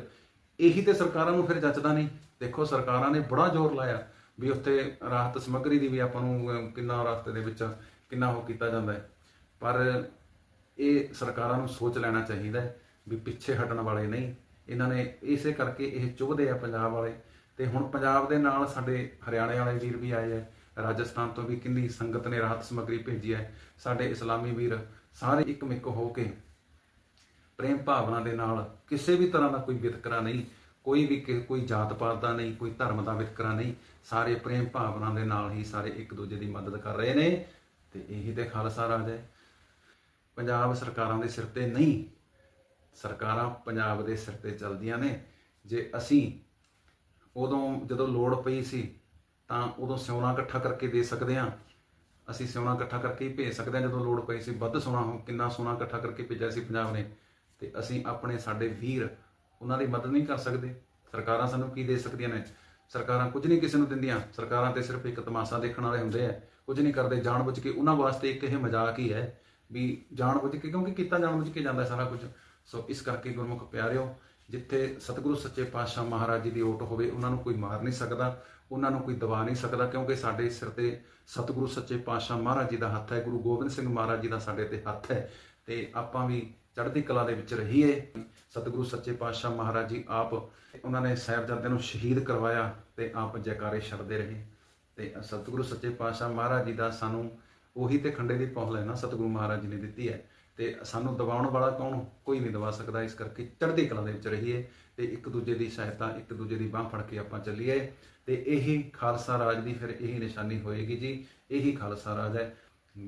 ਇਹੀ ਤੇ ਸਰਕਾਰਾਂ ਨੂੰ ਫਿਰ ਜੱਚਦਾ ਨਹੀਂ। ਦੇਖੋ, ਸਰਕਾਰਾਂ ਨੇ ਬੜਾ ਜ਼ੋਰ ਲਾਇਆ ਵੀ ਉੱਥੇ ਰਾਹਤ ਸਮੱਗਰੀ ਦੀ ਵੀ ਆਪਾਂ ਨੂੰ ਕਿੰਨਾ ਰਸਤੇ ਦੇ ਵਿੱਚ ਕਿੰਨਾ ਉਹ ਕੀਤਾ ਜਾਂਦਾ ਹੈ। ਪਰ ਇਹ ਸਰਕਾਰਾਂ ਨੂੰ ਸੋਚ ਲੈਣਾ ਚਾਹੀਦਾ ਹੈ ਵੀ ਪਿੱਛੇ ਹਟਣ ਵਾਲੇ ਨਹੀਂ। ਇਹਨਾਂ ਨੇ ਇਸੇ ਕਰਕੇ ਇਹ ਚੁਭਦੇ ਆ ਪੰਜਾਬ ਵਾਲੇ। ਤੇ ਹੁਣ ਪੰਜਾਬ ਦੇ ਨਾਲ ਸਾਡੇ ਹਰਿਆਣੇ ਵਾਲੇ ਵੀਰ ਵੀ ਆਏ ਆ। ਰਾਜਸਥਾਨ ਤੋਂ ਵੀ ਕਿੰਨੀ ਸੰਗਤ ਨੇ ਰਾਹਤ ਸਮੱਗਰੀ ਭੇਜੀ ਹੈ। ਸਾਡੇ ਇਸਲਾਮੀ ਵੀਰ ਸਾਰੇ ਇੱਕਮਿੱਕ ਹੋ ਕੇ ਪ੍ਰੇਮ ਭਾਵਨਾ ਦੇ ਨਾਲ ਕਿਸੇ ਵੀ ਤਰ੍ਹਾਂ ਦਾ ਕੋਈ ਵਿਤਕਰਾ ਨਹੀਂ, ਕੋਈ ਵੀ ਕੋਈ ਜਾਤ ਪਾਤ ਦਾ ਨਹੀਂ, ਕੋਈ ਧਰਮ ਦਾ ਵਿਤਕਰਾ ਨਹੀਂ, ਸਾਰੇ ਪ੍ਰੇਮ ਭਾਵਨਾ ਦੇ ਨਾਲ ਹੀ ਸਾਰੇ ਇੱਕ ਦੂਜੇ ਦੀ ਮਦਦ ਕਰ ਰਹੇ ਨੇ। ਤੇ ਇਹੀ ਤੇ ਖਾਲਸਾ ਰਾਜ ਹੈ। ਪੰਜਾਬ ਸਰਕਾਰਾਂ ਦੇ ਸਿਰ ਤੇ ਨਹੀਂ, ਸਰਕਾਰਾਂ ਪੰਜਾਬ ਦੇ ਸਿਰ ਤੇ ਚੱਲਦੀਆਂ ਨੇ। ਜੇ ਅਸੀਂ ਉਦੋਂ ਜਦੋਂ ਲੋੜ ਪਈ ਸੀ, ਤਾਂ ਉਦੋਂ ਸਿਉਣਾ ਇਕੱਠਾ ਕਰਕੇ ਦੇ ਸਕਦੇ ਹਾਂ। ਅਸੀਂ ਸਿਉਣਾ ਇਕੱਠਾ ਕਰਕੇ ਹੀ ਭੇਜ ਸਕਦੇ ਹਾਂ ਜਦੋਂ ਲੋੜ ਪਈ ਸੀ। ਵੱਧ ਸੋਨਾ ਹੋ ਕਿੰਨਾ ਸੋਨਾ ਇਕੱਠਾ ਕਰਕੇ ਭੇਜਿਆ ਸੀ ਪੰਜਾਬ ਨੇ। ਤੇ ਅਸੀਂ ਆਪਣੇ ਸਾਡੇ ਵੀਰ ਉਹਨਾਂ ਦੀ ਮਦਦ ਨਹੀਂ ਕਰ ਸਕਦੇ। ਸਰਕਾਰਾਂ ਸਾਨੂੰ ਕੀ ਦੇ ਸਕਦੀਆਂ ਨੇ? ਸਰਕਾਰਾਂ ਕੁਝ ਨਹੀਂ ਕਿਸੇ ਨੂੰ ਦਿੰਦੀਆਂ। ਸਰਕਾਰਾਂ ਤੇ ਸਿਰਫ ਇੱਕ ਤਮਾਸ਼ਾ ਦੇਖਣ ਵਾਲੇ ਹੁੰਦੇ ਆ। ਕੁਝ ਨਹੀਂ ਕਰਦੇ, ਜਾਣਬੁੱਝ ਕੇ ਉਹਨਾਂ ਵਾਸਤੇ ਇੱਕ ਇਹ ਮਜ਼ਾਕ ਹੀ ਹੈ ਵੀ ਜਾਣਬੁੱਝ ਕੇ, ਕਿਉਂਕਿ ਕੀਤਾ ਜਾਣਬੁੱਝ ਕੇ ਜਾਂਦਾ ਸਾਰਾ ਕੁਝ। ਸੋ ਇਸ ਕਰਕੇ ਗੁਰਮੁਖ ਪਿਆਰਿਓ, ਜਿੱਥੇ ਸਤਿਗੁਰੂ ਸੱਚੇ ਪਾਤਸ਼ਾਹ ਮਹਾਰਾਜ ਜੀ ਦੀ ਓਟ ਹੋਵੇ, ਉਹਨਾਂ ਨੂੰ ਕੋਈ ਮਾਰ ਨਹੀਂ ਸਕਦਾ, ਉਹਨਾਂ ਨੂੰ ਕੋਈ ਦਬਾ ਨਹੀਂ ਸਕਦਾ, ਕਿਉਂਕਿ ਸਾਡੇ ਸਿਰ ਤੇ ਸਤਿਗੁਰੂ ਸੱਚੇ ਪਾਤਸ਼ਾਹ ਮਹਾਰਾਜ ਜੀ ਦਾ ਹੱਥ ਹੈ, ਗੁਰੂ ਗੋਬਿੰਦ ਸਿੰਘ ਮਹਾਰਾਜ ਜੀ ਦਾ ਸਾਡੇ ਤੇ ਹੱਥ ਹੈ, ਤੇ ਆਪਾਂ ਵੀ ਚੜ੍ਹਦੀ ਕਲਾ ਦੇ ਵਿੱਚ ਰਹੀਏ। ਸਤਿਗੁਰੂ ਸੱਚੇ ਪਾਤਸ਼ਾਹ ਮਹਾਰਾਜ ਜੀ ਆਪ, ਉਹਨਾਂ ਨੇ ਸਾਹਿਬਜ਼ਾਦਿਆਂ ਨੂੰ ਸ਼ਹੀਦ ਕਰਵਾਇਆ ਤੇ ਆਪ ਜੈਕਾਰੇ ਛੱਡਦੇ ਰਹੇ। ਤੇ ਸਤਿਗੁਰੂ ਸੱਚੇ ਪਾਤਸ਼ਾਹ ਮਹਾਰਾਜ ਜੀ ਦਾ ਸਾਨੂੰ ਉਹੀ ਤੇ ਖੰਡੇ ਦੀ ਪਹੁਲ ਹੈ ਨਾ ਸਤਿਗੁਰੂ ਮਹਾਰਾਜ ਜੀ ਨੇ ਦਿੱਤੀ ਹੈ। ਤੇ ਸਾਨੂੰ ਦਬਾਉਣ ਵਾਲਾ ਕੌਣ? ਕੋਈ ਨਹੀਂ ਦਬਾ ਸਕਦਾ, ਇਸ ਕਰਕੇ ਚੜ੍ਹਦੀ ਕਲਾ ਦੇ ਵਿੱਚ ਰਹੀਏ ਤੇ ਇੱਕ ਦੂਜੇ ਦੀ ਸਹਾਇਤਾ, ਇੱਕ ਦੂਜੇ ਦੀ ਬਾਹ ਫੜ ਕੇ ਆਪਾਂ ਚੱਲੀਏ। ਤੇ ਇਹੀ ਖਾਲਸਾ ਰਾਜ ਦੀ ਫਿਰ ਇਹੀ ਨਿਸ਼ਾਨੀ ਹੋਏਗੀ ਜੀ। ਇਹੀ ਖਾਲਸਾ ਰਾਜ ਹੈ।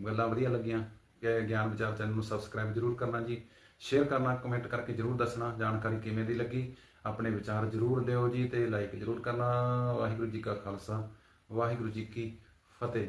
ਗੱਲਾਂ ਵਧੀਆ ਲੱਗੀਆਂ। ਕਿ ਗਿਆਨ ਵਿਚਾਰ ਚੈਨਲ ਨੂੰ ਸਬਸਕ੍ਰਾਈਬ ਜਰੂਰ ਕਰਨਾ ਜੀ। ਸ਼ੇਅਰ ਕਰਨਾ, ਕਮੈਂਟ ਕਰਕੇ ਜਰੂਰ ਦੱਸਣਾ, ਜਾਣਕਾਰੀ ਕਿਵੇਂ ਦੀ ਲੱਗੀ। ਆਪਣੇ ਵਿਚਾਰ ਜਰੂਰ ਦਿਓ ਜੀ ਤੇ ਲਾਈਕ ਜਰੂਰ ਕਰਨਾ। ਵਾਹਿਗੁਰੂ ਜੀ ਕਾ ਖਾਲਸਾ। ਵਾਹਿਗੁਰੂ ਜੀ ਕੀ ਫਤਿਹ।